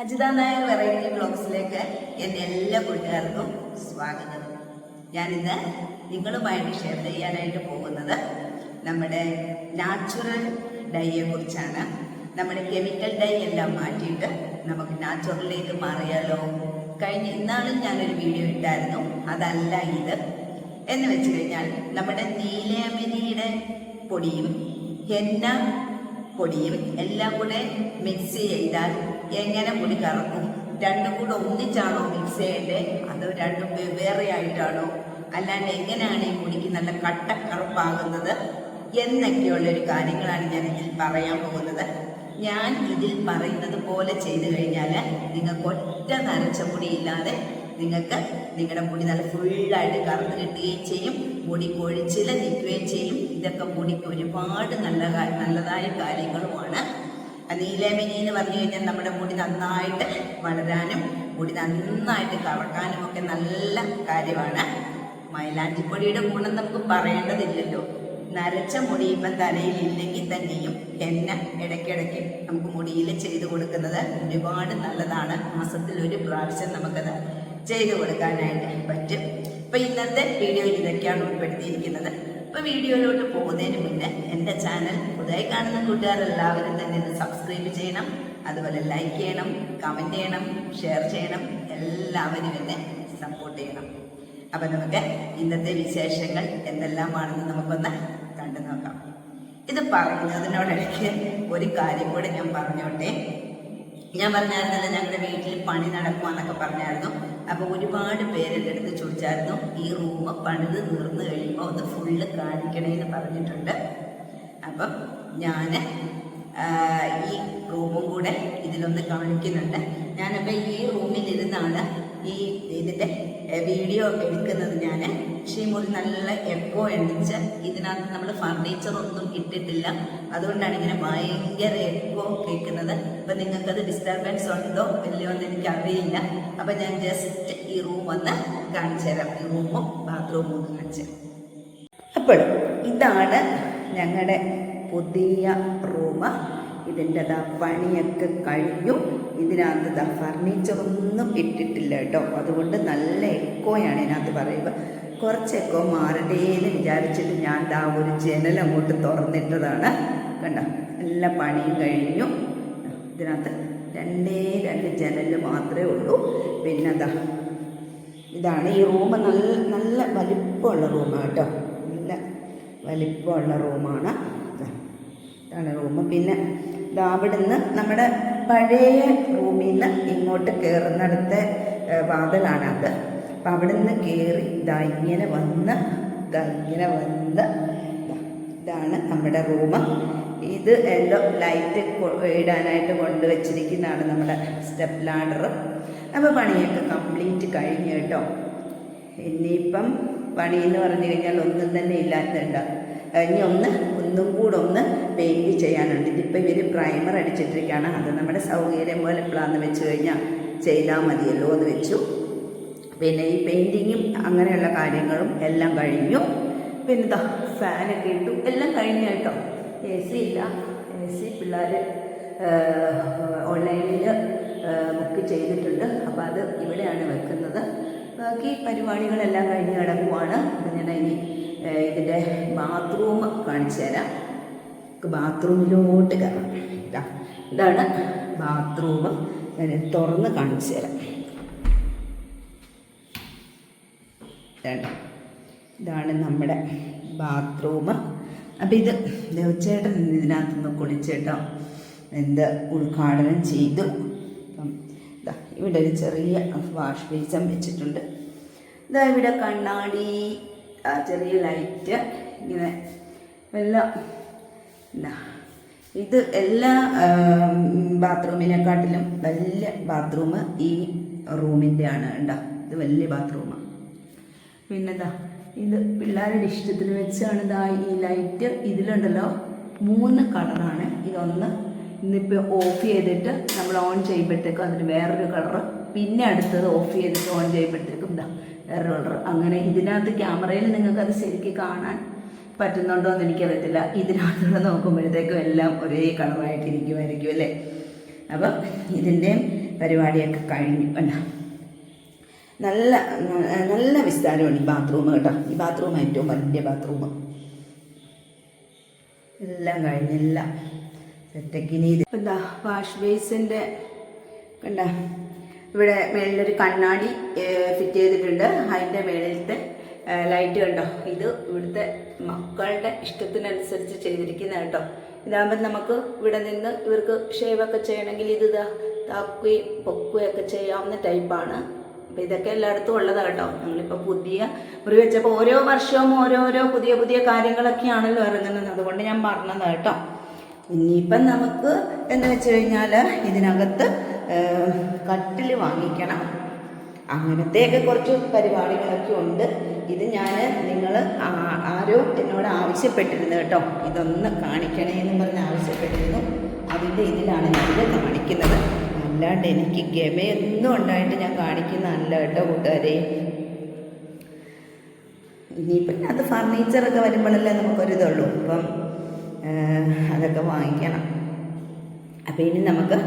Ajitha Nair variety ബ്ലോഗ്സിലേക്ക് എന്റെ എല്ലാ കൂട്ടുകാർക്കും സ്വാഗതം. ഞാനിന്ന് നിങ്ങളുമായിട്ട് ഷെയർ ചെയ്യാനായിട്ട് പോകുന്നത് നമ്മുടെ നാച്ചുറൽ ഡൈയെ കുറിച്ചാണ്. നമ്മുടെ കെമിക്കൽ ഡൈ എല്ലാം മാറ്റിയിട്ട് നമുക്ക് നാച്ചുറലിലേക്ക് മാറിയാലോ? കഴിഞ്ഞ ഇന്നാളും ഞാനൊരു വീഡിയോ ഇട്ടായിരുന്നു. അതല്ല ഇത്. എന്ന് വെച്ച് കഴിഞ്ഞാൽ നമ്മുടെ നീലയമരിയുടെ പൊടിയും ഹെന്ന പൊടിയും എല്ലാം കൂടെ മിക്സ് ചെയ്താൽ എങ്ങനെ മുടി കറക്കും? രണ്ടും കൂടെ ഒന്നിച്ചാണോ മിക്സ് ചെയ്യേണ്ടത് അതോ രണ്ടും വെവ്വേറെ ആയിട്ടാണോ അല്ലാണ്ട് എങ്ങനെയാണ് ഈ മുടിക്ക് നല്ല കട്ടക്കറുപ്പാകുന്നത്? എന്നൊക്കെയുള്ളൊരു കാര്യങ്ങളാണ് ഞാൻ ഇതിൽ പറയാൻ പോകുന്നത്. ഞാൻ ഇതിൽ പറയുന്നത് പോലെ ചെയ്തു കഴിഞ്ഞാൽ നിങ്ങൾക്ക് ഒറ്റ നരച്ച മുടിയില്ലാതെ നിങ്ങൾക്ക് നിങ്ങളുടെ മുടി നല്ല ഫുള്ളായിട്ട് കറുത്ത് കിട്ടുകയും ചെയ്യും. മുടി കൊഴിച്ചിൽ നിൽക്കുകയും ചെയ്യും. ഇതൊക്കെ മുടിക്ക് ഒരുപാട് നല്ല നല്ലതായ കാര്യങ്ങളുമാണ്. നീലമിനി എന്ന് പറഞ്ഞു കഴിഞ്ഞാൽ നമ്മുടെ മുടി നന്നായിട്ട് വളരാനും മുടി നന്നായിട്ട് കറക്കാനും ഒക്കെ നല്ല കാര്യമാണ്. മൈലാഞ്ചിപ്പൊടിയുടെ ഗുണം നമുക്ക് പറയേണ്ടതില്ലല്ലോ. നരച്ച മുടി ഇപ്പം തലയിൽ ഇല്ലെങ്കിൽ തന്നെയും എണ്ണ ഇടയ്ക്കിടയ്ക്ക് നമുക്ക് മുടിയിൽ ചെയ്തു കൊടുക്കുന്നത് ഒരുപാട് നല്ലതാണ്. മാസത്തിൽ ഒരു പ്രാവശ്യം നമുക്കത് ചെയ്തു കൊടുക്കാനായിട്ട് പറ്റും. ഇപ്പൊ ഇന്നത്തെ വീഡിയോയിൽ ഇതൊക്കെയാണ് ഉൾപ്പെടുത്തിയിരിക്കുന്നത്. ഇപ്പൊ വീഡിയോയിലോട്ട് പോകുന്നതിന് മുന്നേ എന്റെ ചാനൽ പുതുതായി കാണുന്ന കൂട്ടുകാരെല്ലാവരും തന്നെ ഒന്ന് സബ്സ്ക്രൈബ് ചെയ്യണം അതുപോലെ ലൈക്ക് ചെയ്യണം കമന്റ് ചെയ്യണം ഷെയർ ചെയ്യണം എല്ലാവരും എന്നെ സപ്പോർട്ട് ചെയ്യണം. അപ്പൊ നമുക്ക് ഇന്നത്തെ വിശേഷങ്ങൾ എന്തെല്ലാമാണെന്ന് നമുക്കൊന്ന് കണ്ടു നോക്കാം. ഇത് പറഞ്ഞതിനോടിടയ്ക്ക് ഒരു കാര്യം കൂടെ ഞാൻ പറഞ്ഞോട്ടെ. ഞാൻ പറഞ്ഞായിരുന്നല്ലോ ഞങ്ങളുടെ വീട്ടിൽ പണി നടക്കുവാന്നൊക്കെ പറഞ്ഞായിരുന്നു. അപ്പോൾ ഒരുപാട് പേര് എന്റെ അടുത്ത് ചോദിച്ചായിരുന്നു ഈ റൂം പണിത് തീർന്നു കഴിയുമ്പോൾ ഒന്ന് ഫുള്ള് കാണിക്കണേന്ന് പറഞ്ഞിട്ടുണ്ട്. അപ്പം ഞാൻ ഈ റൂമും കൂടെ ഇതിലൊന്ന് കാണിക്കുന്നുണ്ട്. ഞാനപ്പോൾ ഈ റൂമിലിരുന്നാണ് ഈ ഇതിന്റെ വീഡിയോ എടുക്കുന്നത് ഞാൻ പക്ഷേ മുറി നല്ല എപ്പോ എണ്ണിച്ച് ഇതിനകത്ത് നമ്മൾ ഫർണിച്ചർ ഒന്നും ഇട്ടിട്ടില്ല. അതുകൊണ്ടാണ് ഇങ്ങനെ ഭയങ്കര എപ്പോ കേൾക്കുന്നത് അപ്പം നിങ്ങൾക്കത് ഡിസ്റ്റർബൻസ് ഉണ്ടോ? ഇല്ലയോ എന്ന് എനിക്ക് അറിയില്ല അപ്പം ഞാൻ ജസ്റ്റ് ഈ റൂം ഒന്ന് കാണിച്ചു തരാം. ഈ റൂമും ബാത്റൂമും ഒന്ന് കാണിച്ചു അപ്പോൾ ഇതാണ് ഞങ്ങളുടെ പുതിയ റൂം ഇതിന്റെ ദാ പണിയൊക്കെ കഴിഞ്ഞു. ഇതിനകത്ത് ദാ ഫർണിച്ചറൊന്നും ഇട്ടിട്ടില്ല കേട്ടോ. അതുകൊണ്ട് നല്ല എക്കോയാണ് ഇതിനകത്ത് പറയുക. കുറച്ച് എക്കോ മാറട്ടെ വിചാരിച്ചിട്ട് ഞാൻ ദാ ഒരു ജനൽ അങ്ങോട്ട് തുറന്നിട്ടതാണ്. കണ്ട? എല്ലാ പണിയും കഴിഞ്ഞു. ഇതിനകത്ത് രണ്ടേ രണ്ട് ജനൽ മാത്രമേ ഉള്ളൂ. പിന്നെ ദാ ഇതാണ് ഈ റൂം. നല്ല നല്ല വലിപ്പമുള്ള റൂമാണ് കേട്ടോ. നല്ല വലിപ്പമുള്ള റൂമാണ്. ഇതാണ് റൂം. പിന്നെ അവിടുന്ന് നമ്മുടെ പഴയ റൂമിൽ നിന്ന് ഇങ്ങോട്ട് കയറുന്നിടത്തെ വാതിലാണത് അപ്പം അവിടുന്ന് കയറി ഇതാ ഇങ്ങനെ വന്ന് ഇതാ ഇങ്ങനെ വന്ന് ഇതാണ് നമ്മുടെ റൂം. ഇത് എന്തോ ലൈറ്റ് ഇടാനായിട്ട് കൊണ്ടുവച്ചിരിക്കുന്നതാണ് നമ്മുടെ സ്റ്റെപ്പ് ലാഡർ അപ്പോൾ പണിയൊക്കെ കംപ്ലീറ്റ് കഴിഞ്ഞു കേട്ടോ. ഇനിയിപ്പം പണി എന്ന് പറഞ്ഞു കഴിഞ്ഞാൽ ഒന്നും തന്നെ ഇല്ലാത്തതുണ്ട്. ഇനി ഒന്ന് ഒന്നും കൂടെ ഒന്ന് പെയിന്റ് ചെയ്യാനുണ്ട്. ഇതിപ്പോൾ ഇവർ പ്രൈമർ അടിച്ചിട്ടിരിക്കുകയാണ്. അത് നമ്മുടെ സൗകര്യം പോലെ എപ്പോഴാന്ന് വെച്ച് കഴിഞ്ഞാൽ ചെയ്താൽ മതിയല്ലോ എന്ന് വെച്ചു. പിന്നെ ഈ പെയിന്റിങ്ങും അങ്ങനെയുള്ള കാര്യങ്ങളും എല്ലാം കഴിഞ്ഞു. പിന്നെ ഇതാ ഫാനൊക്കെ ഇട്ടു. എല്ലാം കഴിഞ്ഞു കേട്ടോ. എ സി ഇല്ല എ സി പിള്ളേർ ഓൺലൈനിൽ ബുക്ക് ചെയ്തിട്ടുണ്ട്. അപ്പോൾ അത് ഇവിടെയാണ് വെക്കുന്നത്. ബാക്കി പരിപാടികളെല്ലാം കഴിഞ്ഞ് കിടക്കുവാണ്. അപ്പം ഞാൻ ഇനി ഇതിന്റെ ബാത്റൂം കാണിച്ചു തരാം. നമുക്ക് ബാത്റൂമിലോട്ട് കയറാം. ഇതാ ഇതാണ് ബാത്റൂം ഞാൻ തുറന്ന് കാണിച്ചു തരാം. ഇതാണ് നമ്മുടെ ബാത്റൂം അപ്പം ഇത് ദേവച്ചേട്ടൻ ഇതിനകത്തുനിന്ന് കുളിച്ചേട്ടോ എന്ത് ഉദ്ഘാടനം ചെയ്തു. അപ്പം ഇതാ ഇവിടെ ഒരു ചെറിയ വാഷ് ബേസം വെച്ചിട്ടുണ്ട്. ഇതാ ഇവിടെ കണ്ണാടി ആ ചെറിയ ലൈറ്റ് ഇങ്ങനെ എല്ലാം എന്താ ഇത് എല്ലാ ബാത്റൂമിനെക്കാട്ടിലും വലിയ ബാത്റൂം ഈ റൂമിന്റെ ആണ് ഉണ്ടോ ഇത് വലിയ ബാത്റൂമാണ് പിന്നെന്താ ഇത് പിള്ളേരുടെ ഇഷ്ടത്തിന് വെച്ചാണ് ഇതാ ഈ ലൈറ്റ് ഇതിലുണ്ടല്ലോ. മൂന്ന് കളറാണ്. ഇതൊന്ന് ഇന്നിപ്പോൾ ഓഫ് ചെയ്തിട്ട് നമ്മൾ ഓൺ ചെയ്യുമ്പോഴത്തേക്കും അതിന് വേറൊരു കളറ്. പിന്നെ അടുത്തത് ഓഫ് ചെയ്തിട്ട് ഓൺ ചെയ്യുമ്പോഴത്തേക്കും ഇതാ കളർ അങ്ങനെ ഇതിനകത്ത് ക്യാമറയിൽ നിങ്ങൾക്ക് അത് ശരിക്ക് കാണാൻ പറ്റുന്നുണ്ടോ എന്ന് എനിക്കറിയത്തില്ല. ഇതിനകത്തൂടെ നോക്കുമ്പോഴത്തേക്കും എല്ലാം ഒരേ കളറായിട്ടിരിക്കുമായിരിക്കും അല്ലേ? അപ്പം ഇതിന്റെയും പരിപാടിയൊക്കെ കഴിഞ്ഞു അല്ല നല്ല നല്ല വിസ്താരമാണ് ഈ ബാത്റൂം കേട്ടോ. ഈ ബാത്റൂം ഏറ്റവും വലിയ ബാത്റൂം എല്ലാം കഴിഞ്ഞില്ല സെറ്റക്കിനി ഇത് എന്താ? വാഷ് ബേസിന്റെ കണ്ട? ഇവിടെ മേളിലൊരു കണ്ണാടി ഫിറ്റ് ചെയ്തിട്ടുണ്ട്. അതിന്റെ മേളിലത്തെ ലൈറ്റ് കണ്ടോ? ഇത് ഇവിടുത്തെ മക്കളുടെ ഇഷ്ടത്തിനനുസരിച്ച് ചെയ്തിരിക്കുന്ന കേട്ടോ. ഇതാകുമ്പോൾ നമുക്ക് ഇവിടെ നിന്ന് ഇവർക്ക് ഷേവൊക്കെ ചെയ്യണമെങ്കിൽ ഇത് താക്കുകയും പൊക്കുകയൊക്കെ ചെയ്യാവുന്ന ടൈപ്പാണ്. അപ്പം ഇതൊക്കെ എല്ലായിടത്തും ഉള്ളതാണ് കേട്ടോ. ഞങ്ങളിപ്പോൾ പുതിയ മുറി വെച്ചപ്പോൾ ഓരോ വർഷവും ഓരോരോ പുതിയ പുതിയ കാര്യങ്ങളൊക്കെയാണല്ലോ ഇറങ്ങുന്നത്. അതുകൊണ്ട് ഞാൻ പറഞ്ഞത് കേട്ടോ. ഇനിയിപ്പം നമുക്ക് എന്ന് വെച്ച് കഴിഞ്ഞാൽ ഇതിനകത്ത് കട്ടിൽ വാങ്ങിക്കണം. അങ്ങനത്തെയൊക്കെ കുറച്ച് പരിപാടികളൊക്കെ ഉണ്ട്. ഇത് ഞാൻ നിങ്ങൾ ആരോ എന്നോട് ആവശ്യപ്പെട്ടിരുന്നു കേട്ടോ. ഇതൊന്ന് കാണിക്കണേ എന്ന് പറഞ്ഞ് ആവശ്യപ്പെട്ടിരുന്നു. അതിന്റെ ഇതിലാണ് ഞാനിത് കാണിക്കുന്നത്. അല്ലാണ്ട് എനിക്ക് ഗമയൊന്നും ഉണ്ടായിട്ട് ഞാൻ കാണിക്കുന്നതല്ല കേട്ടോ കൂട്ടുകാരെ. ഇനിയിപ്പം അത് ഫർണിച്ചറൊക്കെ വരുമ്പോഴല്ലേ നമുക്കൊരിതുള്ളൂ അപ്പം അതൊക്കെ വാങ്ങിക്കണം. അപ്പോൾ ഇനി നമുക്ക്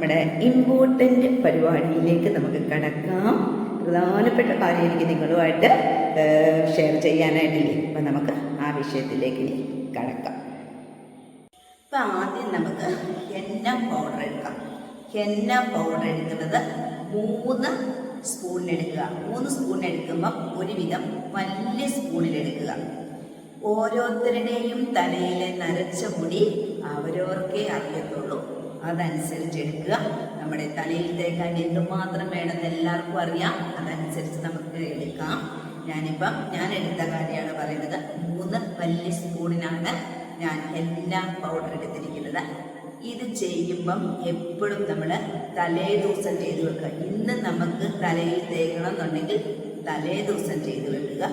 നമ്മുടെ ഇമ്പോർട്ടന്റ് പരിപാടിയിലേക്ക് നമുക്ക് കടക്കാം. പ്രധാനപ്പെട്ട കാര്യം എനിക്ക് നിങ്ങളുമായിട്ട് ഷെയർ ചെയ്യാനായിട്ടില്ലേ? അപ്പം നമുക്ക് ആ വിഷയത്തിലേക്ക് ഇനി കിടക്കാം. അപ്പം ആദ്യം നമുക്ക് ഹെന്ന പൗഡർ എടുക്കാം. ഹെന്ന പൗഡർ എടുക്കുന്നത് മൂന്ന് സ്പൂണിനെടുക്കുക മൂന്ന് സ്പൂണിലെടുക്കുമ്പം ഒരുവിധം വലിയ സ്പൂണിലെടുക്കുക ഓരോരുത്തരുടെയും തലയിലെ നരച്ച മുടി അവരവർക്കേ അറിയത്തുള്ളൂ. അതനുസരിച്ച് എടുക്കുക നമ്മുടെ തലയിൽ തേക്കാൻ എന്തുമാത്രം വേണമെന്ന് എല്ലാവർക്കും അറിയാം. അതനുസരിച്ച് നമുക്ക് എടുക്കാം. ഞാനിപ്പം ഞാൻ എടുത്ത കാര്യമാണ് പറയുന്നത്. മൂന്ന് വലിയ സ്പൂണിനാണ് ഞാൻ എല്ലാ പൗഡർ എടുത്തിരിക്കുന്നത്. ഇത് ചെയ്യുമ്പം എപ്പോഴും നമ്മൾ തലേ ദിവസം ചെയ്ത് വെക്കുക. ഇന്ന് നമുക്ക് തലയിൽ തേക്കണം എന്നുണ്ടെങ്കിൽ തലേ ദിവസം ചെയ്ത് വെക്കുക.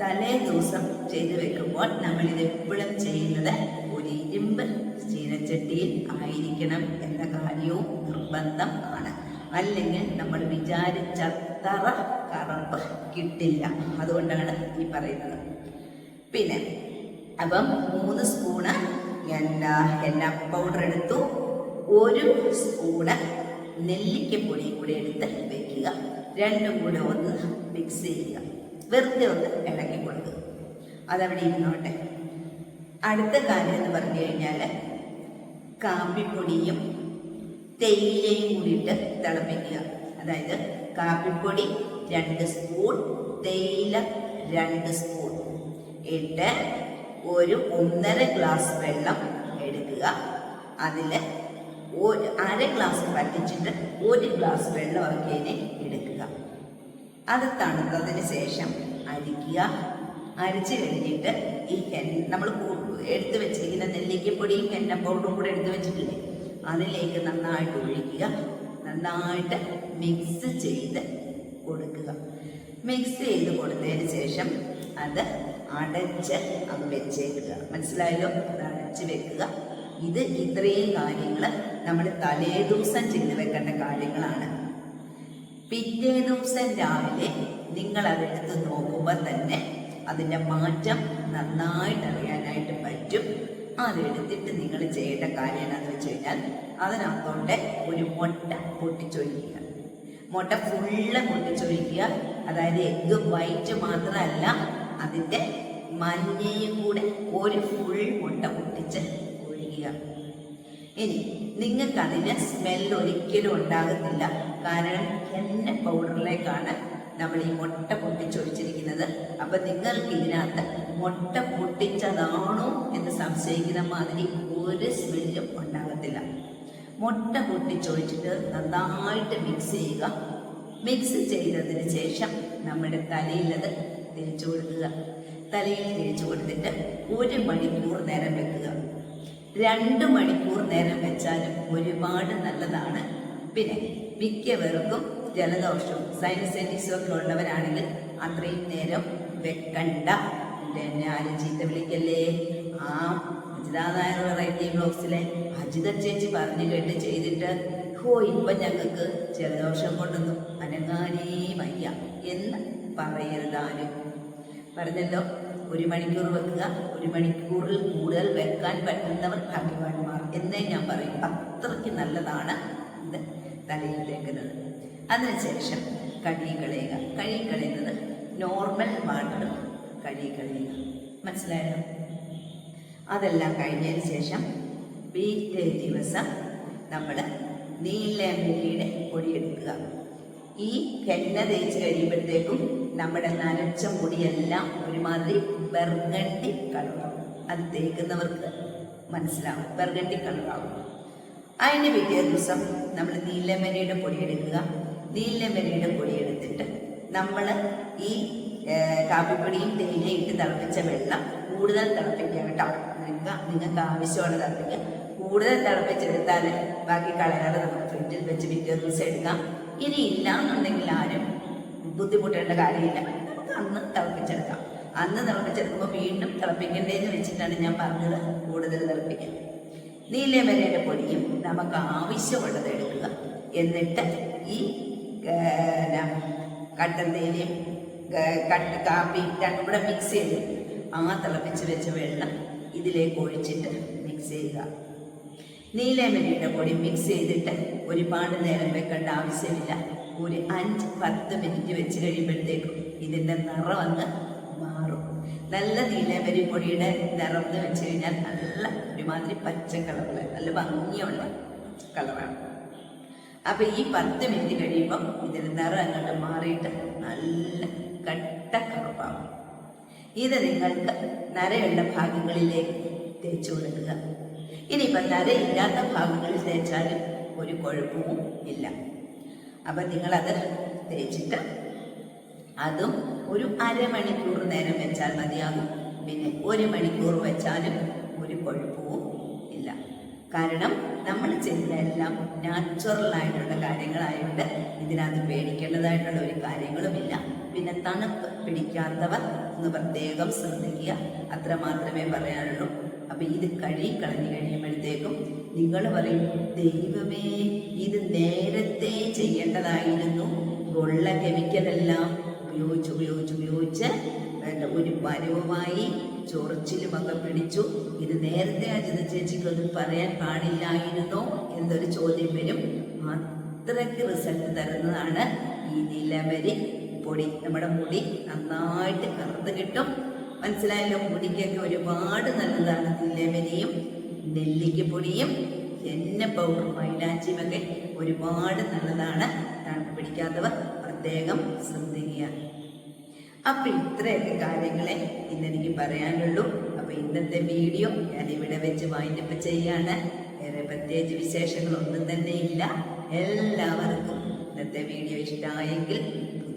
തലേ ദിവസം ചെയ്തു വെക്കുമ്പോൾ നമ്മളിത് എപ്പോഴും ചെയ്യുന്നത് ഒരു ഇരുമ്പ് ചീനച്ചട്ടിയിൽ ആയിരിക്കണം എന്ന കാര്യവും നിർബന്ധം ആണ്. അല്ലെങ്കിൽ നമ്മൾ വിചാരിച്ചത്ര കറപ്പ് കിട്ടില്ല. അതുകൊണ്ടാണ് ഈ പറയുന്നത്. പിന്നെ അപ്പം മൂന്ന് സ്പൂണ് എല്ലാ എല്ലാ പൗഡർ എടുത്തു. ഒരു സ്പൂണ് നെല്ലിക്കപ്പൊടിയും കൂടി എടുത്ത് വെക്കുക. രണ്ടും കൂടെ ഒന്ന് മിക്സ് ചെയ്യുക. വെറുതെ ഒന്ന് ഇളക്കി കൊടുക്കുക. അതവിടെ ഇരുന്നോട്ടെ. അടുത്ത കാര്യം എന്ന് പറഞ്ഞു കഴിഞ്ഞാൽ കാപ്പിപ്പൊടിയും തേയിലയും കൂടിയിട്ട് തിളപ്പിക്കുക. അതായത് കാപ്പിപ്പൊടി രണ്ട് സ്പൂൺ തേയില രണ്ട് സ്പൂൺ. ഇട്ട് ഒരു ഒന്നര ഗ്ലാസ് വെള്ളം എടുക്കുക. അതിൽ ഒരു അര ഗ്ലാസ് പറ്റിച്ചിട്ട് ഒരു ഗ്ലാസ് വെള്ളം അതിനെ എടുക്കുക. അത് തണുത്തതിന് ശേഷം അരിക്കുക. അരിച്ചു കഴിഞ്ഞിട്ട് ഈ നമ്മൾ എടുത്ത് വെച്ചിരിക്കുന്ന നെല്ലിക്കപ്പൊടിയും എന്ന പൗഡറും കൂടെ എടുത്ത് വെച്ചിട്ടില്ലേ? അതിലേക്ക് നന്നായിട്ട് ഒഴിക്കുക. നന്നായിട്ട് മിക്സ് ചെയ്ത് കൊടുക്കുക. മിക്സ് ചെയ്ത് കൊടുത്തതിന് ശേഷം അത് അടച്ച് അത് വെച്ചേക്കുക. മനസ്സിലായല്ലോ? അത് അടച്ച് വെക്കുക. ഇത് ഇത്രയും കാര്യങ്ങൾ നമ്മൾ തലേ ദിവസം ചെയ്ത് വെക്കേണ്ട കാര്യങ്ങളാണ്. പിറ്റേ ദിവസം രാവിലെ നിങ്ങൾ അതെടുത്ത് നോക്കുമ്പോൾ തന്നെ അതിന്റെ മാറ്റം നന്നായിട്ട് അറിയാനായിട്ട് പറ്റും അതെടുത്തിട്ട് നിങ്ങൾ ചെയ്യേണ്ട കാര്യം എന്താണെന്ന് വെച്ച് കഴിഞ്ഞാൽ അതിനകത്തോട്ട് ഒരു മുട്ട പൊട്ടിച്ചൊഴിക്കുക മുട്ട ഫുള്ള് പൊട്ടിച്ചൊഴിക്കുക അതായത് എഗ്ഗ് വൈറ്റ് മാത്രമല്ല അതിന്റെ മഞ്ഞയും കൂടെ ഒരു ഫുൾ മുട്ട പൊട്ടിച്ച് ഒഴിക്കുക. ഇനി നിങ്ങൾക്കതിന് സ്മെൽ ഒരിക്കലും ഉണ്ടാകുന്നില്ല കാരണം എണ്ണ പൗഡറിലേക്കാണ് നമ്മൾ ഈ മുട്ട പൊട്ടിച്ചൊഴിച്ചിരിക്കുന്നത് അപ്പം നിങ്ങൾക്ക് ഇതിനകത്ത് മുട്ട പൊട്ടിച്ചതാണോ എന്ന് സംശയിക്കുന്ന മാതിരി ഒരു സ്മെല്ലും ഉണ്ടാകത്തില്ല. മുട്ട പൊട്ടിച്ചൊഴിച്ചിട്ട് നന്നായിട്ട് മിക്സ് ചെയ്യുക. മിക്സ് ചെയ്തതിന് ശേഷം നമ്മുടെ തലയിലത് തിരിച്ചു കൊടുക്കുക. തലയിൽ തിരിച്ചു കൊടുത്തിട്ട് ഒരു മണിക്കൂർ നേരം വെക്കുക. രണ്ട് മണിക്കൂർ നേരം വെച്ചാലും ഒരുപാട് നല്ലതാണ്. പിന്നെ മിക്കവർക്കും ജലദോഷവും സൈനസൈറ്റിസും ഒക്കെ ഉള്ളവരാണെങ്കിൽ അത്രയും നേരം വെക്കണ്ട. എന്നെ ആരും ചീത്ത വിളിക്കല്ലേ? ആ അജിതാ നായർ വെറൈറ്റി ബ്ലോഗ്സിലെ അജിത ചേച്ചി പറഞ്ഞു കേട്ട് ചെയ്തിട്ട് ഹോ ഇപ്പം ഞങ്ങൾക്ക് ജലദോഷം കൊണ്ടൊന്നും അനങ്ങാനേ വയ്യ. എന്ന് പറയരുതാനും പറഞ്ഞല്ലോ ഒരു മണിക്കൂർ വെക്കുക ഒരു മണിക്കൂറിൽ കൂടുതൽ വെക്കാൻ പറ്റുന്നവർ ഭാഗ്യവാന്മാർ എന്നേ ഞാൻ പറയും. അത്രയ്ക്ക് നല്ലതാണ് ഇത് തലയിൽ തേക്കുന്നത് അതിനുശേഷം കഴുകി കളയുക. കഴുകി കളയുന്നത് നോർമൽ വാട്ടർ കഴുകി കളയുക മനസ്സിലായോ അതെല്ലാം കഴിഞ്ഞതിന് ശേഷം പിറ്റേ ദിവസം നമ്മൾ നീലമില്ലിയുടെ പൊടിയെടുക്കുക ഈ എണ്ണ തേച്ച് കഴിയുമ്പോഴത്തേക്കും നമ്മുടെ നനച്ച മുടിയെല്ലാം ഒരുമാതിരി ബർഗണ്ടി കളറാവും. അത് തേക്കുന്നവർക്ക് മനസ്സിലാവും. ബർഗണ്ടി കളറാവും. അതിന് പിറ്റേ ദിവസം നമ്മൾ നീലമരയുടെ പൊടി എടുക്കുക. പൊടിയെടുത്തിട്ട് പൊടി എടുത്തിട്ട് നമ്മൾ ഈ കാപ്പിപ്പൊടിയും തേയിലയും ഇട്ട് തിളപ്പിച്ച വെള്ളം കൂടുതൽ തിളപ്പിക്കുക കേട്ടോ. നിങ്ങൾക്ക് നിങ്ങൾക്ക് ആവശ്യമുള്ള തിളപ്പിക്കുക കൂടുതൽ തിളപ്പിച്ചെടുത്താൽ ബാക്കി കളയാതെ നമുക്ക് ഫ്രിഡ്ജിൽ വെച്ച് പിറ്റേ ദിവസം എടുക്കാം. ഇനി ഇല്ല എന്നുണ്ടെങ്കിൽ ആരും ബുദ്ധിമുട്ടേണ്ട കാര്യമില്ല. നമുക്ക് അന്ന് തിളപ്പിച്ചെടുക്കാം. അന്ന് തിളപ്പിച്ചെടുക്കുമ്പോൾ വീണ്ടും തിളപ്പിക്കേണ്ടതെന്ന് വെച്ചിട്ടാണ് ഞാൻ പറഞ്ഞത് കൂടുതൽ തിളപ്പിക്കാൻ. നീലമരയുടെ പൊടിയും നമുക്ക് ആവശ്യമുള്ളത് എടുക്കുക. എന്നിട്ട് ഈ കട്ടൻ തേയിലയും കട്ട് കാപ്പി രണ്ടും കൂടെ മിക്സ് ചെയ്ത് ആ തിളപ്പിച്ച് വെച്ച വെള്ളം ഇതിലേക്ക് ഒഴിച്ചിട്ട് മിക്സ് ചെയ്യുക. നീലമരിയുടെ പൊടി മിക്സ് ചെയ്തിട്ട് ഒരുപാട് നേരം വെക്കേണ്ട ആവശ്യമില്ല. ഒരു അഞ്ച് പത്ത് മിനിറ്റ് വെച്ച് കഴിയുമ്പോഴത്തേക്കും ഇതിന്റെ നിറം അങ്ങ് മാറും. നല്ല നീലമരി പൊടിയുടെ നിറം എന്ന് വെച്ച് കഴിഞ്ഞാൽ നല്ല ഒരുമാതിരി പച്ച കളറുള്ള നല്ല ഭംഗിയുള്ള കളറാണ് അപ്പോൾ ഈ പത്ത് മിനിറ്റ് കഴിയുമ്പം ഇതിന്റെ നിറം അങ്ങോട്ട് മാറിയിട്ട് നല്ല കട്ട കറുപ്പാകും. ഇത് നിങ്ങൾക്ക് നരയുള്ള ഭാഗങ്ങളിലേക്ക് തേച്ചു കൊടുക്കുക. ഇനിയിപ്പം നരയില്ലാത്ത ഭാഗങ്ങളിൽ തേച്ചാലും ഒരു കുഴപ്പവും ഇല്ല. അപ്പം നിങ്ങളത് തേച്ചിട്ട് അതും ഒരു അരമണിക്കൂർ നേരം വെച്ചാൽ മതിയാകും. പിന്നെ ഒരു മണിക്കൂർ വെച്ചാലും ഒരു കുഴപ്പവും ഇല്ല. കാരണം നമ്മൾ ചെയ്യുന്ന എല്ലാം നാച്ചുറൽ ആയിട്ടുള്ള കാര്യങ്ങളായതുകൊണ്ട് ഇതിനകത്ത് പേടിക്കേണ്ടതായിട്ടുള്ള ഒരു കാര്യങ്ങളുമില്ല പിന്നെ തണുപ്പ് പിടിക്കാത്തവർ ഒന്ന് പ്രത്യേകം ശ്രദ്ധിക്കുക. അത്ര മാത്രമേ പറയാനുള്ളൂ. അപ്പൊ ഇത് കഴുകി കളഞ്ഞു കഴിയുമ്പോഴത്തേക്കും നിങ്ങൾ പറയും ദൈവമേ ഇത് നേരത്തെ ചെയ്യേണ്ടതായിരുന്നു. ഉള്ള കെമിക്കലെല്ലാം ഉപയോഗിച്ച് ഉപയോഗിച്ച് ഉപയോഗിച്ച് ഒരു പരുവമായി ചൊറിച്ചിലുമൊക്കെ പിടിച്ചു. ഇത് നേരത്തെ അജിത ചേച്ചിക്കൊന്നും പറയാൻ പാടില്ലായിരുന്നോ? എന്നൊരു ചോദ്യം വരും. അത്രയ്ക്ക് റിസൾട്ട് തരുന്നതാണ് ഈ നിലവരി. പൊടി. നമ്മുടെ മുടി നന്നായിട്ട് കറുത്ത് കിട്ടും. മനസ്സിലായല്ലോ? മുടിക്കൊക്കെ ഒരുപാട് നല്ലതാണ്. നിലവരിയും നെല്ലിക്കപ്പൊടിയും എന്നെ പൗഡർ മൈലാഞ്ചിയുമൊക്കെ ഒരുപാട് നല്ലതാണ്. തണുപ്പ് പിടിക്കാത്തവർ പ്രത്യേകം ശ്രദ്ധിക്കുക. അപ്പം ഇത്രയൊക്കെ കാര്യങ്ങളെ ഇന്നെനിക്ക് പറയാനുള്ളൂ. അപ്പം ഇന്നത്തെ വീഡിയോ ഞാൻ ഇവിടെ വെച്ച് വൈൻഡപ്പ് ചെയ്യാണ്. വേറെ പ്രത്യേകിച്ച് വിശേഷങ്ങളൊന്നും തന്നെ ഇല്ല. എല്ലാവർക്കും ഇന്നത്തെ വീഡിയോ ഇഷ്ടമായെങ്കിൽ